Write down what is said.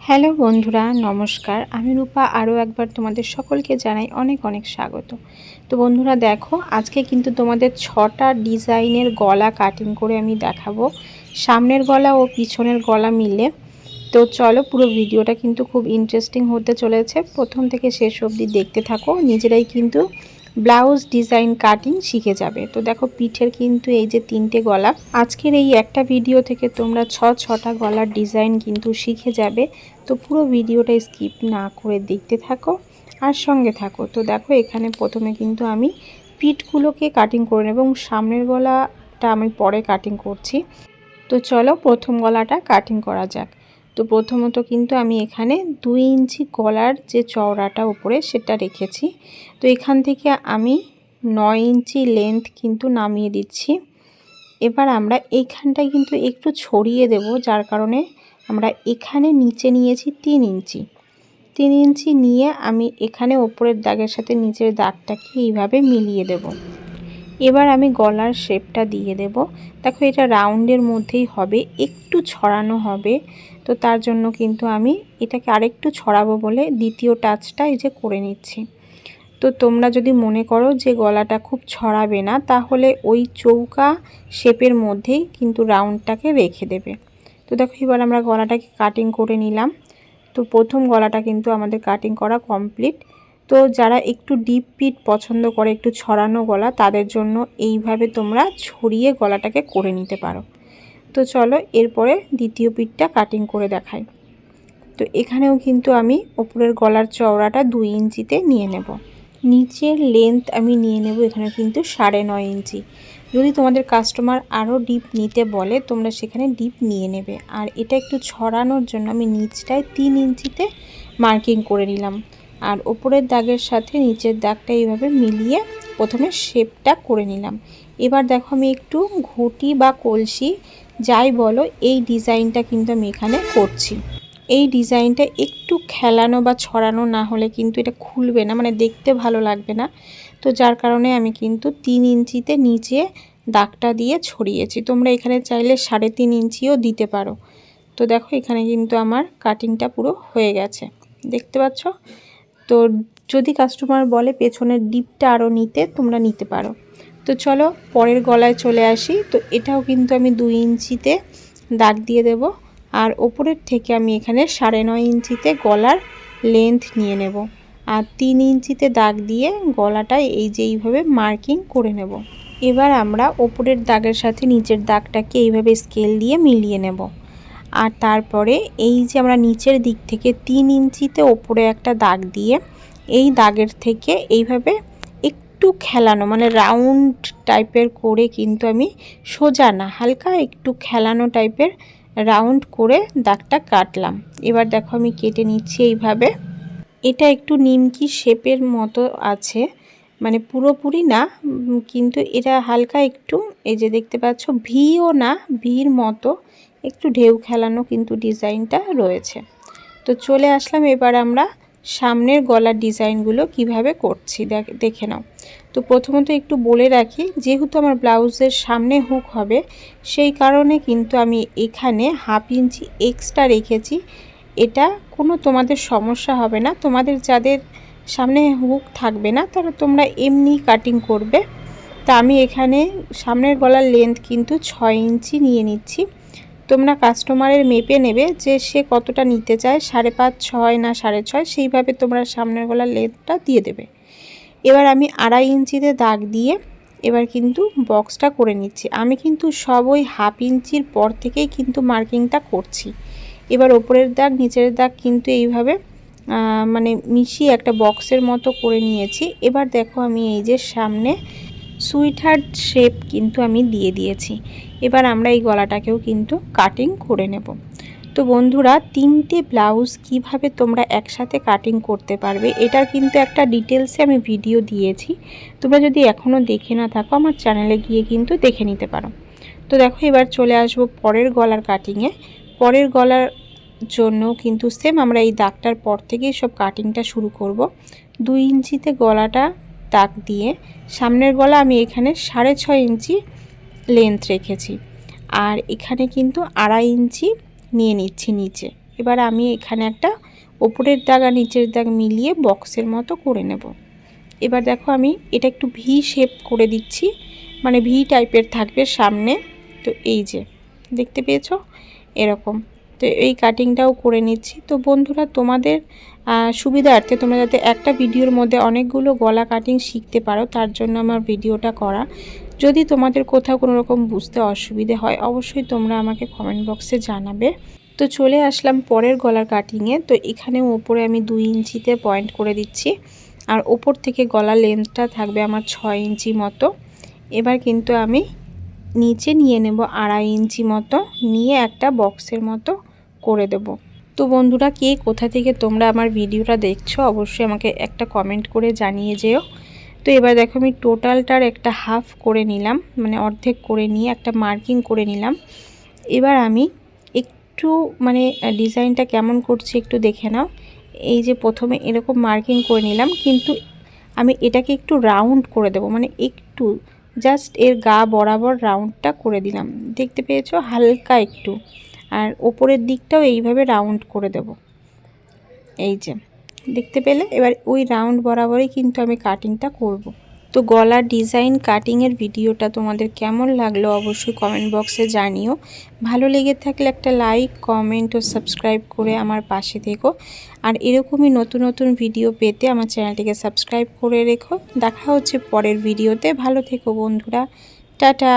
Hello বন্ধুরা, নমস্কার। আমি রূপা, আরও একবার তোমাদের সকলকে জানাই অনেক অনেক স্বাগত। তো বন্ধুরা, দেখো, আজকে কিন্তু তোমাদের ছটা ডিজাইনের গলা কাটিং করে আমি দেখাবো। সামনের গলা ও পিছনের গলা মিলে। তো চলো, পুরো ভিডিওটা কিন্তু খুব ইন্টারেস্টিং হতে চলেছে। প্রথম থেকে শেষ অবধি দেখতে থাকো। নিজেরাই কিন্তু ব্লাউজ ডিজাইন কাটিং শিখে যাবে। তো দেখো পিঠের কিন্তু এই যে তিনটে গলা। আজকের এই একটা ভিডিও থেকে তোমরা ছ, ছটা গলার ডিজাইন কিন্তু শিখে যাবে। তো পুরো ভিডিওটা স্কিপ না করে দেখতে থাকো আর সঙ্গে থাকো। তো দেখো এখানে প্রথমে কিন্তু আমি পিঠগুলোকে কাটিং করে নেব এবং সামনের গলাটা আমি পরে কাটিং করছি। তো চলো প্রথম গলাটা কাটিং করা যাক। তো প্রথমত কিন্তু আমি এখানে দুই ইঞ্চি গলার যে চওড়াটা উপরে সেটা রেখেছি। তো এখান থেকে আমি নয় ইঞ্চি লেন্থ কিন্তু নামিয়ে দিচ্ছি। এবার আমরা এইখানটায় কিন্তু একটু ছড়িয়ে দেব, যার কারণে আমরা এখানে নিচে নিয়েছি তিন ইঞ্চি। তিন ইঞ্চি নিয়ে আমি এখানে ওপরের দাগের সাথে নিচের দাগটাকে এইভাবে মিলিয়ে দেব। এবার আমি গলার শেপটা দিয়ে দেব। দেখো এটা রাউন্ডের মধ্যেই হবে, একটু ছড়ানো হবে। তো তার জন্য কিন্তু আমি এটাকে আরেকটু ছড়াবো বলে দ্বিতীয় টাচটা এই যে করে নিচ্ছি। তো তোমরা যদি মনে করো যে গলাটা খুব ছড়াবে না, তাহলে ওই চৌকা শেপের মধ্যেই কিন্তু রাউন্ডটাকে রেখে দেবে। তো দেখো এবার আমরা গলাটাকে কাটিং করে নিলাম। তো প্রথম গলাটা কিন্তু আমাদের কাটিং করা কমপ্লিট তো যারা একটু ডিপ পিট পছন্দ করে, একটু ছড়ানো গলা, তাদের জন্য এইভাবে তোমরা ছড়িয়ে গলাটাকে করে নিতে পারো। তো চলো এরপরে দ্বিতীয় পিঠটা কাটিং করে দেখাই। তো এখানেও কিন্তু আমি ওপরের গলার চওড়াটা দুই ইঞ্চিতে নিয়ে নেব। নিচের লেন্থ আমি নিয়ে নেব, এখানে কিন্তু সাড়ে নয় ইঞ্চি। যদি তোমাদের কাস্টমার আরও ডিপ নিতে বলে, তোমরা সেখানে ডিপ নিয়ে নেবে। আর এটা একটু ছড়ানোর জন্য আমি নিচটায় তিন ইঞ্চিতে মার্কিং করে নিলাম। আর ওপরের দাগের সাথে নিচের দাগটা এইভাবে মিলিয়ে প্রথমে শেপটা করে নিলাম। এবার দেখো আমি একটু ঘুটি বা কলসি, যাই বলো, এই ডিজাইনটা কিন্তু আমি এখানে করছি। এই ডিজাইনটা একটু খেলানো বা ছড়ানো না হলে কিন্তু এটা খুলবে না মানে দেখতে ভালো লাগবে না। তো যার কারণে আমি কিন্তু তিন ইঞ্চিতে নিচে দাগটা দিয়ে ছড়িয়েছি। তোমরা এখানে চাইলে সাড়ে তিন ইঞ্চিও দিতে পারো। তো দেখো এখানে কিন্তু আমার কাটিংটা পুরো হয়ে গেছে। দেখতে পাচ্ছ? তো যদি কাস্টমার বলে পেছনের ডিপটা আরও নিতে, তোমরা নিতে পারো। তো চলো পরের গলায় চলে আসি। তো এটাও কিন্তু আমি দুই ইঞ্চিতে দাগ দিয়ে দেব। আর ওপরের থেকে আমি এখানে সাড়ে নয় ইঞ্চিতে গলার লেন্থ নিয়ে নেব। আর তিন ইঞ্চিতে দাগ দিয়ে গলাটা এই যে এইভাবে মার্কিং করে নেব। এবার আমরা ওপরের দাগের সাথে নিচের দাগটাকে এইভাবে স্কেল দিয়ে মিলিয়ে নেব। আর তারপরে এই যে আমরা নিচের দিক থেকে তিন ইঞ্চিতে ওপরে একটা দাগ দিয়ে এই দাগের থেকে এইভাবে একটু খেলানো মানে রাউন্ড টাইপের করে কিন্তু আমি সোজা না, হালকা একটু খেলানো টাইপের রাউন্ড করে দাগটা কাটলাম। এবার দেখো আমি কেটে নিচ্ছি এইভাবে। এটা একটু নিমকি শেপের মতো আছে মানে পুরোপুরি না কিন্তু এটা হালকা একটু, এই যে দেখতে পাচ্ছ, ভিও না, ভির মতো একটু ঢেউ খেলানো কিন্তু ডিজাইনটা রয়েছে। তো চলে আসলাম এবার আমরা সামনের গলার ডিজাইনগুলো কীভাবে করছি, দেখে নাও। তো প্রথমত একটু বলে রাখি, যেহেতু আমার ব্লাউজের সামনে হুক হবে, সেই কারণে কিন্তু আমি এখানে হাফ ইঞ্চি এক্সট্রা রেখেছি। এটা কোনো তোমাদের সমস্যা হবে না। তোমাদের যাদের সামনে হুক থাকবে না, তারা তোমরা এমনি কাটিং করবে। তা আমি এখানে সামনের গলার লেন্থ কিন্তু ছয় ইঞ্চি নিয়ে নিচ্ছি। তোমরা কাস্টমারের মেপে নেবে যে সে কতটা নিতে চায়, সাড়ে পাঁচ, ছয় না সাড়ে ছয়, সেইভাবে তোমরা সামনের গলার লেন্থটা দিয়ে দেবে। এবার আমি আড়াই ইঞ্চিতে দাগ দিয়ে এবার কিন্তু বক্সটা করে নিচ্ছি। আমি কিন্তু সব ওই হাফ ইঞ্চির পর থেকেই কিন্তু মার্কিংটা করছি। এবার ওপরের দাগ, নিচের দাগ কিন্তু এইভাবে মানে মিশিয়ে একটা বক্সের মতো করে নিয়েছি। এবার দেখো আমি এই যে সামনে সুইটহার্ট শেপ কিন্তু আমি দিয়ে দিয়েছি। এবার আমরা এই গলাটাকেও কিন্তু কাটিং করে নেব। তো বন্ধুরা, তিনটে ব্লাউজ কীভাবে তোমরা একসাথে কাটিং করতে পারবে, এটার কিন্তু একটা ডিটেলসে আমি ভিডিও দিয়েছি। তোমরা যদি এখনও দেখে না থাকো, আমার চ্যানেলে গিয়ে কিন্তু দেখে নিতে পারো। তো দেখো, এবার চলে আসব পরের গলার কাটিংয়ে। পরের গলার জন্য কিন্তু সেম আমরা এই দাগটার পর থেকেই সব কাটিংটা শুরু করব। দুই ইঞ্চিতে গলাটা দাগ দিয়ে সামনের গলা আমি এখানে সাড়ে ছয় ইঞ্চি লেন্থ রেখেছি। আর এখানে কিন্তু আড়াই ইঞ্চি নিয়ে নিচ্ছি নিচে। এবার আমি এখানে একটা ওপরের দাগ আর নিচের দাগ মিলিয়ে বক্সের মতো করে নেব। এবার দেখো আমি এটা একটু ভি শেপ করে দিচ্ছি। মানে ভি টাইপের থাকবে সামনে। তো এই যে, দেখতে পেয়েছ? এরকম। তো এই কাটিংটাও করে নিচ্ছি। তো বন্ধুরা, তোমাদের সুবিধার্থে তোমরা যাতে একটা ভিডিওর মধ্যে অনেকগুলো গলা কাটিং শিখতে পারো, তার জন্য আমার ভিডিওটা করা। যদি তোমাদের কোথাও কোনো রকম বুঝতে অসুবিধে হয়, অবশ্যই তোমরা আমাকে কমেন্ট বক্সে জানাবে। তো চলে আসলাম পরের গলার কাটিংয়ে তো এখানে ওপরে আমি দুই ইঞ্চিতে পয়েন্ট করে দিচ্ছি। আর ওপর থেকে গলার লেন্থটা থাকবে আমার ছয় ইঞ্চি মতো। এবার কিন্তু আমি নিচে নিয়ে নেব আড়াই ইঞ্চি মতো। নিয়ে একটা বক্সের মতো করে দেব। তো বন্ধুরা, কে কোথা থেকে তোমরা আমার ভিডিওটা দেখছ, অবশ্যই আমাকে একটা কমেন্ট করে জানিয়ে যেও। তো এবার দেখো, আমি টোটালটার একটা হাফ করে নিলাম মানে অর্ধেক করে নিয়ে একটা মার্কিং করে নিলাম। এবার আমি একটু মানে ডিজাইনটা কেমন করছি একটু দেখে নাও। এই যে প্রথমে এরকম মার্কিং করে নিলাম, কিন্তু আমি এটাকে একটু রাউন্ড করে দেব মানে একটু জাস্ট এর গা বরাবর রাউন্ডটা করে দিলাম। দেখতে পেয়েছ? হালকা একটু। আর ওপরের দিকটাও এইভাবে রাউন্ড করে দেব। এই যে, দেখতে পেলে? এবার ওই রাউন্ড বরাবরই কিন্তু আমি কাটিংটা করব। তো গলার ডিজাইন কাটিংয়ের ভিডিওটা তোমাদের কেমন লাগল অবশ্যই কমেন্ট বক্সে জানিও। ভালো লেগে থাকলে একটা লাইক, কমেন্ট ও সাবস্ক্রাইব করে আমার পাশে থেকো। আর এরকমই নতুন নতুন ভিডিও পেতে আমার চ্যানেলটিকে সাবস্ক্রাইব করে রেখো। দেখা হচ্ছে পরের ভিডিওতে। ভালো থেকো বন্ধুরা। টাটা!